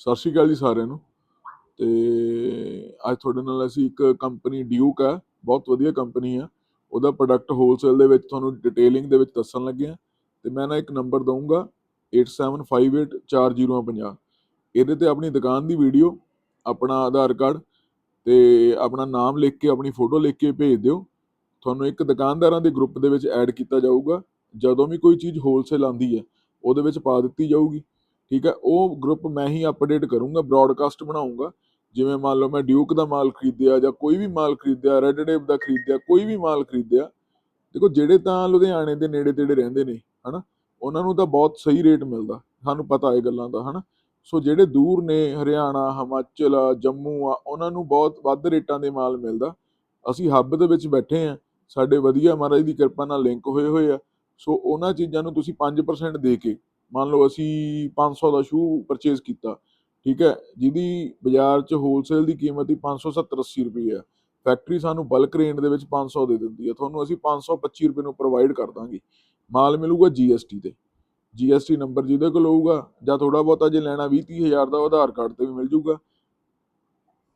ਸਤਿ ਸ਼੍ਰੀ ਅਕਾਲ ਜੀ ਸਾਰਿਆਂ ਨੂੰ। ਤੇ ਅੱਜ ਤੁਹਾਡੇ ਨਾਲ ਅਸੀਂ ਇੱਕ ਕੰਪਨੀ ਡਿਊਕ ਹੈ, ਬਹੁਤ ਵਧੀਆ ਕੰਪਨੀ ਆ। ਉਹਦਾ ਪ੍ਰੋਡਕਟ ਹੋਲਸੇਲ ਦੇ ਵਿੱਚ ਤੁਹਾਨੂੰ ਡਿਟੇਲਿੰਗ ਦੇ ਵਿੱਚ ਦੱਸਣ ਲੱਗੇ ਆ। ਤੇ ਮੈਂ ਨਾ ਇੱਕ ਨੰਬਰ ਦਊਂਗਾ 87584050 ਇਹਦੇ ਤੇ ਆਪਣੀ ਦੁਕਾਨ ਦੀ ਵੀਡੀਓ ਆਪਣਾ ਆਧਾਰ ਕਾਰਡ ਤੇ ਆਪਣਾ ਨਾਮ ਲਿਖ ਕੇ, ਆਪਣੀ ਫੋਟੋ ਲਿਖ ਕੇ ਭੇਜ ਦਿਓ। ਤੁਹਾਨੂੰ ਇੱਕ ਦੁਕਾਨਦਾਰਾਂ ਦੇ ਗਰੁੱਪ ਦੇ ਵਿੱਚ ਐਡ ਕੀਤਾ ਜਾਊਗਾ। ਜਦੋਂ ਵੀ ਕੋਈ ਚੀਜ਼ ਹੋਲਸੇਲ ਆਂਦੀ ਹੈ, ਉਹਦੇ ਵਿੱਚ ਪਾ ਦਿੱਤੀ ਜਾਊਗੀ। ਠੀਕ ਹੈ, ਉਹ ਗਰੁੱਪ ਮੈਂ ਹੀ ਅਪਡੇਟ ਕਰੂੰਗਾ ਬ੍ਰੌਡਕਾਸਟ ਬਣਾਉਂਗਾ। ਜਿਵੇਂ ਮੰਨ ਲਓ ਮੈਂ ਡਿਊਕ ਦਾ ਮਾਲ ਖਰੀਦਿਆ ਜਾਂ ਕੋਈ ਵੀ ਮਾਲ ਖਰੀਦਿਆ ਰੈਡ ਟੇਪ ਦਾ ਖਰੀਦਿਆ, ਕੋਈ ਵੀ ਮਾਲ ਖਰੀਦਿਆ, ਦੇਖੋ ਜਿਹੜੇ ਤਾਂ ਲੁਧਿਆਣੇ ਦੇ ਨੇੜੇ ਤੇੜੇ ਰਹਿੰਦੇ ਨੇ, ਹਨਾ, ਉਹਨਾਂ ਨੂੰ ਤਾਂ ਬਹੁਤ ਸਹੀ ਰੇਟ ਮਿਲਦਾ, ਸਾਨੂੰ ਪਤਾ ਇਹ ਗੱਲਾਂ ਦਾ, ਹਨਾ। ਸੋ ਜਿਹੜੇ ਦੂਰ ਨੇ, ਹਰਿਆਣਾ, ਹਿਮਾਚਲ ਆ ਜੰਮੂ ਆ, ਉਹਨਾਂ ਨੂੰ ਬਹੁਤ ਵੱਧ ਰੇਟਾਂ ਦੇ ਮਾਲ ਮਿਲਦਾ। ਅਸੀਂ ਹੱਬ ਦੇ ਵਿੱਚ ਬੈਠੇ ਆ ਸਾਡੇ ਵਧੀਆ ਮਹਾਰਾਜ ਦੀ ਕਿਰਪਾ ਨਾਲ ਲਿੰਕ ਹੋਏ ਹੋਏ ਆ, ਸੋ ਉਹਨਾਂ ਚੀਜ਼ਾਂ ਨੂੰ ਤੁਸੀਂ 5% ਦੇ ਕੇ ਮੰਨ ਲਓ ਅਸੀਂ 500 ਦਾ ਸ਼ੂ ਪਰਚੇਸ ਕੀਤਾ, ਠੀਕ ਹੈ, ਜਿਹਦੀ ਬਾਜ਼ਾਰ 'ਚ ਹੋਲਸੇਲ ਦੀ ਕੀਮਤ ਹੀ 570 80 ਰੁਪਏ ਹੈ ਫੈਕਟਰੀ ਸਾਨੂੰ ਬਲਕ ਰੇਂਜ ਦੇ ਵਿੱਚ 500 ਦੇ ਦਿੰਦੀ ਹੈ ਤੁਹਾਨੂੰ ਅਸੀਂ 525 ਰੁਪਏ ਨੂੰ ਪ੍ਰੋਵਾਈਡ ਕਰ ਦਾਂਗੇ, ਮਾਲ ਮਿਲੂਗਾ GST ਤੇ GST ਨੰਬਰ ਜਿਹਦੇ ਕੋਲ ਹੋਊਗਾ, ਜਾਂ ਥੋੜਾ ਬਹੁਤਾ ਜੇ ਲੈਣਾ 20 30 ਹਜ਼ਾਰ ਦਾ ਉਹ ਆਧਾਰ ਕਾਰਡ ਤੇ ਵੀ ਮਿਲ ਜੂਗਾ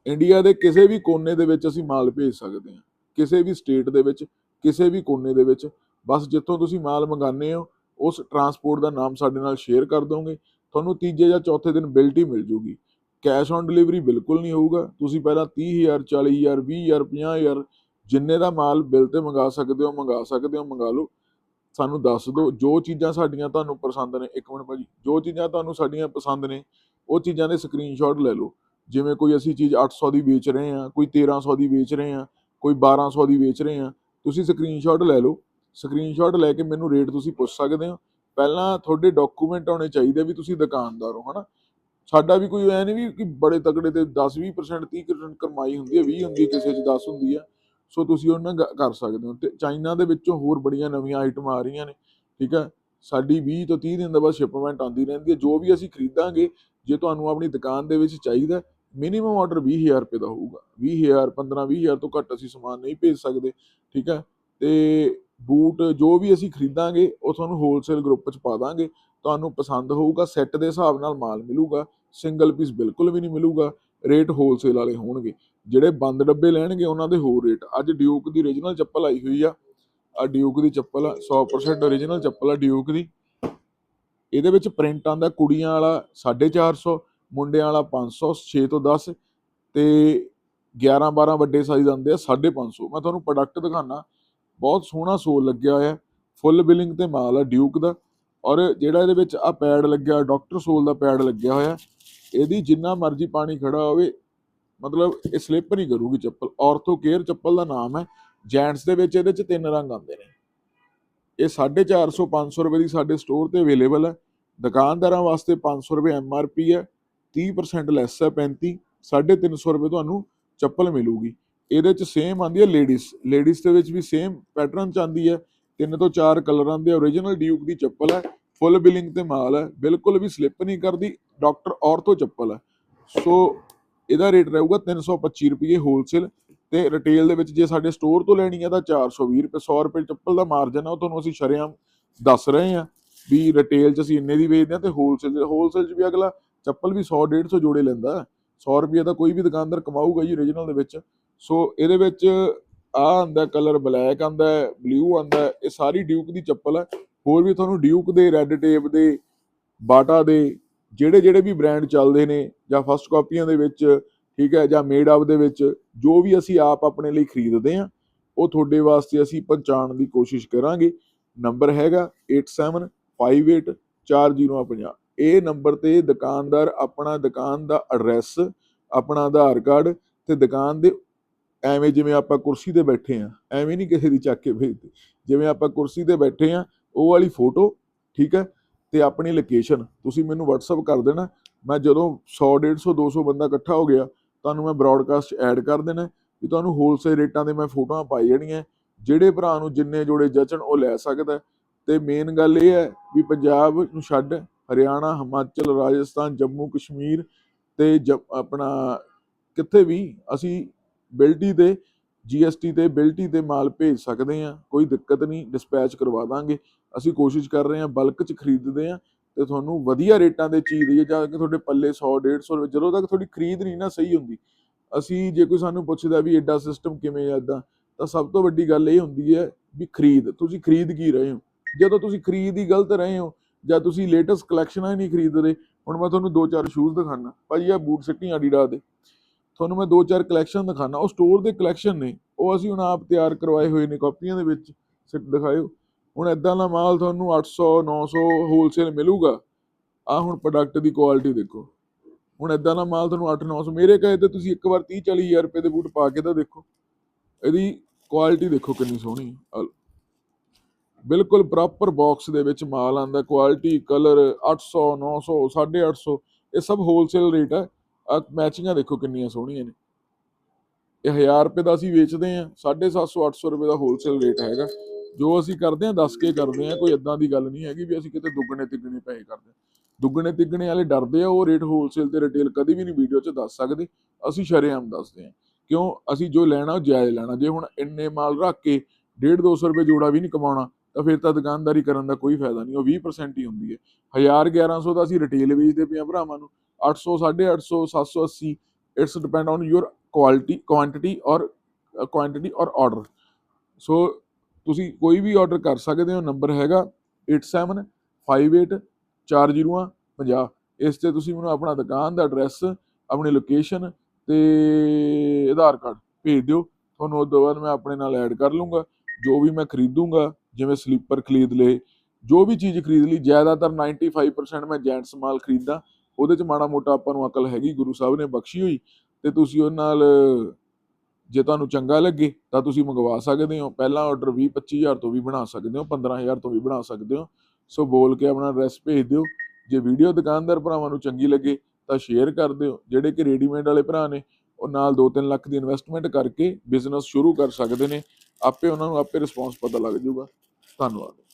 ਇੰਡੀਆ ਦੇ ਕਿਸੇ ਵੀ ਕੋਨੇ ਦੇ ਵਿੱਚ ਅਸੀਂ ਮਾਲ ਭੇਜ ਸਕਦੇ ਹਾਂ, ਕਿਸੇ ਵੀ ਸਟੇਟ ਦੇ ਵਿੱਚ, ਕਿਸੇ ਵੀ ਕੋਨੇ ਦੇ ਵਿੱਚ, ਬਸ ਜਿੱਥੋਂ ਤੁਸੀਂ ਮਾਲ ਮੰਗਾਉਂਦੇ ਹੋ ਉਸ ਟਰਾਂਸਪੋਰਟ ਦਾ ਨਾਮ ਸਾਡੇ ਨਾਲ ਸ਼ੇਅਰ ਕਰ ਦੋਗੇ, ਤੁਹਾਨੂੰ ਤੀਜੇ ਜਾਂ ਚੌਥੇ ਦਿਨ ਬਿਲਟੀ ਮਿਲ ਜੂਗੀ। ਕੈਸ਼ ਔਨ ਡਿਲੀਵਰੀ ਬਿਲਕੁਲ ਨਹੀਂ ਹੋਊਗਾ, ਤੁਸੀਂ ਪਹਿਲਾਂ 30000 40000 20000 50000 ਜਿੰਨੇ ਦਾ ਮਾਲ ਬਿੱਲ ਤੇ ਮੰਗਾ ਸਕਦੇ ਹੋ, ਮੰਗਾ ਸਕਦੇ ਹੋ, ਮੰਗਾ ਲਓ। ਸਾਨੂੰ ਦੱਸ ਦਿਓ, ਜੋ ਚੀਜ਼ਾਂ ਸਾਡੀਆਂ ਤੁਹਾਨੂੰ ਪਸੰਦ ਨੇ, ਇੱਕ ਮਿੰਟ ਭਾਜੀ, ਜੋ ਚੀਜ਼ਾਂ ਤੁਹਾਨੂੰ ਸਾਡੀਆਂ ਪਸੰਦ ਨੇ, ਉਹ ਚੀਜ਼ਾਂ ਦੇ ਸਕਰੀਨਸ਼ਾਟ ਲੈ ਲਓ। ਜਿਵੇਂ ਕੋਈ ਅਸੀਂ ਚੀਜ਼ 800 ਦੀ ਵੇਚ ਰਹੇ ਹਾਂ, ਕੋਈ 1300 ਦੀ ਵੇਚ ਰਹੇ ਹਾਂ, ਕੋਈ 1200 ਦੀ ਵੇਚ ਰਹੇ ਹਾਂ, ਤੁਸੀਂ ਸਕਰੀਨਸ਼ਾਟ ਲੈ ਲਓ। ਸਕਰੀਨਸ਼ਾਟ ਲੈ ਕੇ ਮੈਨੂੰ ਰੇਟ ਤੁਸੀਂ ਪੁੱਛ ਸਕਦੇ ਹੋ। ਪਹਿਲਾਂ ਤੁਹਾਡੇ ਡਾਕੂਮੈਂਟ ਆਉਣੇ ਚਾਹੀਦੇ ਵੀ ਤੁਸੀਂ ਦੁਕਾਨਦਾਰ ਹੋ, ਹਨਾ? ਸਾਡਾ ਵੀ ਕੋਈ ਐ ਨਹੀਂ ਵੀ ਕਿ ਬੜੇ ਤਗੜੇ ਤੇ 10 20% 30% ਕਮਾਈ ਹੁੰਦੀ ਹੈ 20 ਹੁੰਦੀ ਕਿਸੇ 'ਚ 10 ਹੁੰਦੀ ਹੈ। ਸੋ ਤੁਸੀਂ ਉਹਨਾਂ ਗ- ਕਰ ਸਕਦੇ ਹੋ। ਤੇ ਚਾਈਨਾ ਦੇ ਵਿੱਚੋਂ ਹੋਰ ਬੜੀਆਂ ਨਵੀਆਂ ਆਈਟਮਾਂ ਆ ਰਹੀਆਂ ਨੇ, ਠੀਕ ਹੈ? ਸਾਡੀ 20 ਤੋਂ 30 ਦਿਨ ਦਾ ਬਾਅਦ ਸ਼ਿਪਮੈਂਟ ਆਉਂਦੀ ਰਹਿੰਦੀ ਹੈ। ਜੋ ਵੀ ਅਸੀਂ ਖਰੀਦਾਂਗੇ, ਜੇ ਤੁਹਾਨੂੰ ਆਪਣੀ ਦੁਕਾਨ ਦੇ ਵਿੱਚ ਚਾਹੀਦਾ ਮਿਨੀਮਮ ਆਰਡਰ 20000 ਰੁਪਏ ਦਾ ਹੋਊਗਾ। 20000 15 20000 ਤੋਂ ਘੱਟ ਅਸੀਂ ਸਮਾਨ ਨਹੀਂ ਭੇਜ ਸਕਦੇ, ਠੀਕ ਹੈ? ਤੇ ਬੂਟ ਜੋ ਵੀ ਅਸੀਂ ਖਰੀਦਾਂਗੇ, ਉਹ ਤੁਹਾਨੂੰ ਹੋਲਸੇਲ ਗਰੁੱਪ 'ਚ ਪਾ ਦਾਂਗੇ। ਤੁਹਾਨੂੰ ਪਸੰਦ ਹੋਊਗਾ ਸੈੱਟ ਦੇ ਹਿਸਾਬ ਨਾਲ ਮਾਲ ਮਿਲੂਗਾ। ਸਿੰਗਲ ਪੀਸ ਬਿਲਕੁਲ ਵੀ ਨਹੀਂ ਮਿਲੂਗਾ ਰੇਟ ਹੋਲਸੇਲ ਵਾਲੇ ਹੋਣਗੇ। ਜਿਹੜੇ ਬੰਦ ਡੱਬੇ ਲੈਣਗੇ, ਉਹਨਾਂ ਦੇ ਹੋਰ ਰੇਟ ਅੱਜ ਡਿਊਕ ਦੀ origignal ਚੱਪਲ ਆਈ ਹੋਈ ਆ। ਆ ਡਿਊਕ ਦੀ ਚੱਪਲ ਆ 100% origignal ਚੱਪਲ ਆ ਡਿਊਕ ਦੀ। ਇਹਦੇ ਵਿੱਚ ਪ੍ਰਿੰਟ ਆਂਦਾ ਕੁੜੀਆਂ ਵਾਲਾ 450 ਮੁੰਡਿਆਂ ਵਾਲਾ 500 6 ਤੋਂ 10 ਤੇ 11 12 ਵੱਡੇ ਸਾਈਜ਼ ਆਉਂਦੇ ਆ 550 ਮੈਂ ਤੁਹਾਨੂੰ ਪ੍ਰੋਡਕਟ ਦਿਖਾਣਾ ਬਹੁਤ ਸੋਹਣਾ ਸੋਲ ਲੱਗਿਆ ਹੋਇਆ ਫੁੱਲ ਬਿਲਿੰਗ ਤੇ ਮਾਲ ਆ ਡਿਊਕ ਦਾ। ਔਰ ਜਿਹੜਾ ਇਹਦੇ ਵਿੱਚ ਆ ਪੈਡ ਲੱਗਿਆ ਡਾਕਟਰ ਸੋਲ ਦਾ ਪੈਡ ਲੱਗਿਆ ਹੋਇਆ ਇਹਦੀ ਜਿੰਨਾ ਮਰਜ਼ੀ ਪਾਣੀ ਖੜਾ ਹੋਵੇ, ਮਤਲਬ ਇਹ ਸਲਿੱਪ ਨਹੀਂ ਕਰੂਗੀ ਚੱਪਲ। ਔਰਥੋ ਕੇਅਰ ਚੱਪਲ ਦਾ ਨਾਮ ਹੈ। ਜੈਂਟਸ ਦੇ ਵਿੱਚ ਇਹਦੇ ਚ ਤਿੰਨ ਰੰਗ ਆਉਂਦੇ ਨੇ। ਇਹ 450 500 ਰੁਪਏ ਦੀ ਸਾਡੇ ਸਟੋਰ ਤੇ ਅਵੇਲੇਬਲ ਹੈ। ਦੁਕਾਨਦਾਰਾਂ ਵਾਸਤੇ 500 ਰੁਪਏ ਐੱਮ ਆਰ ਪੀ ਹੈ। 30% ਲੈਸ ਹੈ 35 350 ਰੁਪਏ ਤੁਹਾਨੂੰ ਚੱਪਲ ਮਿਲੂਗੀ। ਇਹਦੇ ਚ ਸੇਮ ਆਂਦੀ ਹੈ ਲੇਡੀਜ਼ ਲੇਡੀਜ਼ ਦੇ ਵਿੱਚ ਵੀ ਸੇਮ ਪੈਟਰਨ ਚ ਆਂਦੀ ਹੈ। ਤਿੰਨ ਤੋਂ ਚਾਰ ਕਲਰ ਆਂਦੇ origignal ਡਿਊਕ ਦੀ ਚੱਪਲ ਹੈ ਫੁੱਲ ਬਿਲਿੰਗ ਤੇ ਮਾਲ ਹੈ, ਬਿਲਕੁਲ ਵੀ ਸਲਿੱਪ ਨਹੀਂ ਕਰਦੀ ਡਾਕਟਰ ਔਰਥੋ ਚੱਪਲ ਹੈ। ਸੋ ਇਹਦਾ ਰੇਟ ਰਹੂਗਾ 325 ਰੁਪਏ ਹੋਲਸੇਲ ਤੇ ਰਿਟੇਲ ਦੇ ਵਿੱਚ ਜੇ ਸਾਡੇ ਸਟੋਰ ਤੋਂ ਲੈਣੀ ਹੈ ਤਾਂ 420 ਰੁਪਏ 100 ਰੁਪਏ ਚੱਪਲ ਦਾ ਮਾਰਜਨ ਆ ਉਹ ਤੁਹਾਨੂੰ ਅਸੀਂ ਸ਼ਰੇਆਮ ਦੱਸ ਰਹੇ ਹਾਂ ਵੀ ਰਿਟੇਲ 'ਚ ਅਸੀਂ ਇੰਨੇ ਦੀ ਵੇਚਦੇ ਹਾਂ ਤੇ ਹੋਲਸੇਲ ਹੋਲਸੇਲ 'ਚ ਵੀ ਅਗਲਾ ਚੱਪਲ ਵੀ 100 150 ਜੋੜੇ ਲੈਂਦਾ 100 ਰੁਪਏ ਦਾ ਕੋਈ ਵੀ ਦੁਕਾਨਦਾਰ ਕਮਾਊਗਾ ਜੀ origignal ਦੇ ਵਿੱਚ। ਸੋ ਇਹਦੇ ਵਿੱਚ ਆ ਆਂਦਾ ਕਲਰ ਬਲੈਕ ਆਂਦਾ ਬਲੂ ਆਂਦਾ, ਇਹ ਸਾਰੀ ਡਿਊਕ ਦੀ ਚੱਪਲ ਹੈ ਹੋਰ ਵੀ ਤੁਹਾਨੂੰ ਡਿਊਕ ਦੇ ਰੈੱਡ ਟੇਪ ਦੇ, ਬਾਟਾ ਦੇ, ਜਿਹੜੇ ਜਿਹੜੇ ਵੀ ਬ੍ਰਾਂਡ ਚੱਲਦੇ ਨੇ, ਜਾਂ ਫਸਟ ਕਾਪੀਆਂ ਦੇ ਵਿੱਚ, ਠੀਕ ਹੈ, ਜਾਂ ਮੇਡ ਅਪ ਦੇ ਵਿੱਚ, ਜੋ ਵੀ ਅਸੀਂ ਆਪ ਆਪਣੇ ਲਈ ਖਰੀਦਦੇ ਹਾਂ, ਉਹ ਤੁਹਾਡੇ ਵਾਸਤੇ ਅਸੀਂ ਪਹੁੰਚਾਉਣ ਦੀ ਕੋਸ਼ਿਸ਼ ਕਰਾਂਗੇ। ਨੰਬਰ ਹੈਗਾ 87584050 ਇਹ ਨੰਬਰ ਤੇ ਦੁਕਾਨਦਾਰ ਆਪਣਾ ਦੁਕਾਨ ਦਾ ਐਡਰੈਸ ਆਪਣਾ ਆਧਾਰ ਕਾਰਡ ਤੇ ਦੁਕਾਨ ਦੇ ਐਵੇਂ ਜਿਵੇਂ ਆਪਾਂ ਕੁਰਸੀ ਤੇ ਬੈਠੇ ਆ, ਐਵੇਂ ਨਹੀਂ ਕਿਸੇ ਦੀ ਚੱਕ ਕੇ ਭੇਜਦੇ। ਜਿਵੇਂ ਆਪਾਂ ਕੁਰਸੀ ਤੇ ਬੈਠੇ ਆ, ਉਹ ਵਾਲੀ ਫੋਟੋ, ਠੀਕ ਹੈ? ਤੇ ਆਪਣੀ ਲੋਕੇਸ਼ਨ ਤੁਸੀਂ ਮੈਨੂੰ WhatsApp ਕਰ ਦੇਣਾ। ਮੈਂ ਜਦੋਂ 100 150 200 ਬੰਦਾ ਇਕੱਠਾ ਹੋ ਗਿਆ, ਤੁਹਾਨੂੰ ਮੈਂ ਬ੍ਰੌਡਕਾਸਟ ਐਡ ਕਰ ਦੇਣਾ ਵੀ ਤੁਹਾਨੂੰ ਹੋਲਸੇਲ ਰੇਟਾਂ ਦੇ ਮੈਂ ਫੋਟੋਆਂ ਪਾਈ ਜਾਣੀਆਂ। ਜਿਹੜੇ ਭਰਾ ਨੂੰ ਜਿੰਨੇ ਜੋੜੇ ਜਚਣ ਉਹ ਲੈ ਸਕਦਾ ਹੈ। ਤੇ ਮੇਨ ਗੱਲ ਇਹ ਹੈ ਵੀ ਪੰਜਾਬ ਨੂੰ ਛੱਡ, ਹਰਿਆਣਾ, ਹਿਮਾਚਲ, ਰਾਜਸਥਾਨ, ਜੰਮੂ, ਕਸ਼ਮੀਰ ਤੇ ਜ- ਆਪਣਾ ਕਿੱਥੇ ਵੀ ਅਸੀਂ ਬਿਲਟੀ ਤੇ GST ਤੇ ਬਿਲਟੀ ਤੇ ਮਾਲ ਭੇਜ ਸਕਦੇ ਆ ਕੋਈ ਦਿੱਕਤ ਨਹੀਂ ਡਿਸਪੈਚ ਕਰਵਾ ਦਾਂਗੇ। ਅਸੀਂ ਕੋਸ਼ਿਸ਼ ਕਰ ਰਹੇ ਹਾਂ ਬਲਕ ਚ ਖਰੀਦਦੇ ਆ ਤੇ ਤੁਹਾਨੂੰ ਵਧੀਆ ਰੇਟਾਂ ਦੇ ਚੀਜ਼ ਦੀ, ਜਾਂ ਕਿ ਤੁਹਾਡੇ ਪੱਲੇ 100 150 ਰੁਪਏ, ਜਦੋਂ ਤੱਕ ਤੁਹਾਡੀ ਖਰੀਦ ਨਹੀਂ ਨਾ ਸਹੀ ਹੁੰਦੀ। ਅਸੀਂ ਜੇ ਕੋਈ ਸਾਨੂੰ ਪੁੱਛਦਾ ਵੀ ਐਡਾ ਸਿਸਟਮ ਕਿਵੇਂ ਆ ਏਦਾਂ, ਤਾਂ ਸਭ ਤੋਂ ਵੱਡੀ ਗੱਲ ਇਹ ਹੁੰਦੀ ਹੈ ਵੀ ਖਰੀਦ, ਤੁਸੀਂ ਖਰੀਦ ਕੀ ਰਹੇ ਹੋ? ਜਦੋਂ ਤੁਸੀਂ ਖਰੀਦ ਹੀ ਗਲਤ ਰਹੇ ਹੋ, ਜਾਂ ਤੁਸੀਂ ਲੇਟੈਸਟ ਕਲੈਕਸ਼ਨਾਂ ਹੀ ਨਹੀਂ ਖਰੀਦਦੇ, ਹੁਣ ਮੈਂ ਤੁਹਾਨੂੰ ਦੋ ਚਾਰ ਸ਼ੂਜ਼ ਦਿਖਾਣਾ ਭਾਜੀ ਆ ਬੂਟ ਸਿੱਟੀ ਐਡੀਡਾਸ ਦੇ। ਤੁਹਾਨੂੰ ਮੈਂ ਦੋ ਚਾਰ ਕਲੈਕਸ਼ਨ ਦਿਖਾਣਾ ਉਹ ਸਟੋਰ ਦੇ ਕਲੈਕਸ਼ਨ ਨੇ। ਉਹ ਅਸੀਂ ਹੁਣ ਆਪ ਤਿਆਰ ਕਰਵਾਏ ਹੋਏ ਨੇ। ਕਾਪੀਆਂ ਦੇ ਵਿੱਚ ਸਿੱਟ ਦਿਖਾਇਓ। ਹੁਣ ਐਦਾਂ ਦਾ ਮਾਲ ਤੁਹਾਨੂੰ 800 900 ਹੋਲਸੇਲ ਮਿਲੂਗਾ। ਆ ਹੁਣ ਪ੍ਰੋਡਕਟ ਦੀ ਕੁਆਲਿਟੀ ਦੇਖੋ। ਹੁਣ ਐਦਾਂ ਦਾ ਮਾਲ ਤੁਹਾਨੂੰ 8 900 ਮੇਰੇ ਕਹੇ ਤੇ ਤੁਸੀਂ ਇੱਕ ਵਾਰ 30 40 ਹਜ਼ਾਰ ਰੁਪਏ ਦੇ ਬੂਟ ਪਾ ਕੇ ਤਾਂ ਦੇਖੋ। ਇਹਦੀ ਕੁਆਲਿਟੀ ਦੇਖੋ ਕਿੰਨੀ ਸੋਹਣੀ ਹੈ ਬਿਲਕੁਲ ਪ੍ਰੋਪਰ ਬਾਕਸ ਦੇ ਵਿੱਚ ਮਾਲ ਆਂਦਾ ਕੁਆਲਿਟੀ ਕਲਰ 800 900 850 ਇਹ ਸਭ ਹੋਲਸੇਲ ਰੇਟ ਹੈ ਆ ਮੈਚਿੰਗਾਂ ਦੇਖੋ ਕਿੰਨੀਆਂ ਸੋਹਣੀਆਂ ਨੇ। ਇਹ 1000 ਰੁਪਏ ਦਾ ਅਸੀਂ ਵੇਚਦੇ ਆ 750 800 ਰੁਪਏ ਦਾ ਹੋਲਸੇਲ ਰੇਟ ਹੈਗਾ। ਜੋ ਅਸੀਂ ਕਰਦੇ ਆ ਦੱਸ ਕੇ ਕਰਦੇ ਆ ਕੋਈ ਇਦਾਂ ਦੀ ਗੱਲ ਨਹੀਂ ਹੈਗੀ ਵੀ ਅਸੀਂ ਕਿਤੇ ਦੁੱਗਣੇ ਤਿੱਗਣੇ ਪੈਸੇ ਕਰਦੇ ਹਾਂ। ਦੁੱਗਣੇ ਤਿੱਗਣੇ ਵਾਲੇ ਡਰਦੇ ਆ, ਉਹ ਰੇਟ ਹੋਲਸੇਲ ਤੇ ਰਿਟੇਲ ਕਦੀ ਵੀ ਨਹੀਂ ਵੀਡੀਓ 'ਚ ਦੱਸ ਸਕਦੇ, ਅਸੀਂ ਸ਼ਰੇਆਮ ਦੱਸਦੇ ਆ ਕਿਉਂ? ਅਸੀਂ ਜੋ ਲੈਣਾ, ਉਹ ਜਾਇਜ਼ ਲੈਣਾ। ਜੇ ਹੁਣ ਇੰਨੇ ਮਾਲ ਰੱਖ ਕੇ 1.5 200 ਰੁਪਏ ਜੋੜਾ ਵੀ ਨਹੀਂ ਕਮਾਉਣਾ, ਤਾਂ ਫਿਰ ਤਾਂ ਦੁਕਾਨਦਾਰੀ ਕਰਨ ਦਾ ਕੋਈ ਫਾਇਦਾ ਨਹੀਂ, ਉਹ 20% ਹੀ ਹੁੰਦੀ ਹੈ। 1000 1100 ਦਾ ਅਸੀਂ ਰਿਟੇਲ ਵੇਚਦੇ ਪਏ ਆ ਭਰਾਵਾਂ ਨੂੰ 800 850 780 it's depend on your quality quantity or quantity or order so ਤੁਸੀਂ ਕੋਈ ਵੀ ਆਰਡਰ ਕਰ ਸਕਦੇ ਹੋ ਨੰਬਰ ਹੈਗਾ 8758 40150 ਇਸ ਤੇ ਤੁਸੀਂ ਮੈਨੂੰ ਆਪਣਾ ਦੁਕਾਨ ਦਾ ਐਡਰੈਸ ਆਪਣੀ ਲੋਕੇਸ਼ਨ ਤੇ ਆਧਾਰ ਕਾਰਡ ਭੇਜ ਦਿਓ। ਤੁਹਾਨੂੰ ਉਸ ਤੋਂ ਬਾਅਦ ਮੈਂ ਆਪਣੇ ਨਾਲ ਐਡ ਕਰ ਲੂੰਗਾ। ਜੋ ਵੀ ਮੈਂ ਖਰੀਦੂੰਗਾ, ਜਿਵੇਂ ਸਲੀਪਰ ਖਰੀਦ ਲਏ, ਜੋ ਵੀ ਚੀਜ਼ ਖਰੀਦ ਲਈ, ਜ਼ਿਆਦਾਤਰ 95% ਮੈਂ ਜੈਂਟਸ ਮਾਲ ਖਰੀਦਾਂ। ਉਹਦੇ ਚ ਮਾੜਾ ਮੋਟਾ ਆਪਾਂ ਨੂੰ ਅਕਲ ਹੈਗੀ, ਗੁਰੂ ਸਾਹਿਬ ਨੇ ਬਖਸ਼ੀ ਹੋਈ, ਤੇ ਤੁਸੀਂ ਉਹ ਨਾਲ, ਜੇ ਤੁਹਾਨੂੰ ਚੰਗਾ ਲੱਗੇ, ਤਾਂ ਤੁਸੀਂ ਮੰਗਵਾ ਸਕਦੇ ਹੋ। ਪਹਿਲਾ ਆਰਡਰ 20 25000 ਤੋਂ ਵੀ ਬਣਾ ਸਕਦੇ ਹੋ 15000 ਤੋਂ ਵੀ ਬਣਾ ਸਕਦੇ ਹੋ। ਸੋ ਬੋਲ ਕੇ ਆਪਣਾ ਐਡਰੈਸ ਭੇਜ ਦਿਓ। ਜੇ ਵੀਡੀਓ ਦੁਕਾਨਦਾਰ ਭਰਾਵਾਂ ਨੂੰ ਚੰਗੀ ਲੱਗੇ, ਤਾਂ ਸ਼ੇਅਰ ਕਰ ਦਿਓ। ਜਿਹੜੇ ਕਿ ਰੈਡੀਮੇਡ ਵਾਲੇ ਭਰਾ ਨੇ, ਉਹ ਨਾਲ 2-3 ਲੱਖ ਦੀ ਇਨਵੈਸਟਮੈਂਟ ਕਰਕੇ ਬਿਜ਼ਨਸ ਸ਼ੁਰੂ ਕਰ ਸਕਦੇ ਨੇ। ਆਪੇ ਉਹਨਾਂ ਨੂੰ ਆਪੇ ਰਿਸਪੌਂਸ ਪਤਾ ਲੱਗ ਜਾਊਗਾ। ਧੰਨਵਾਦ।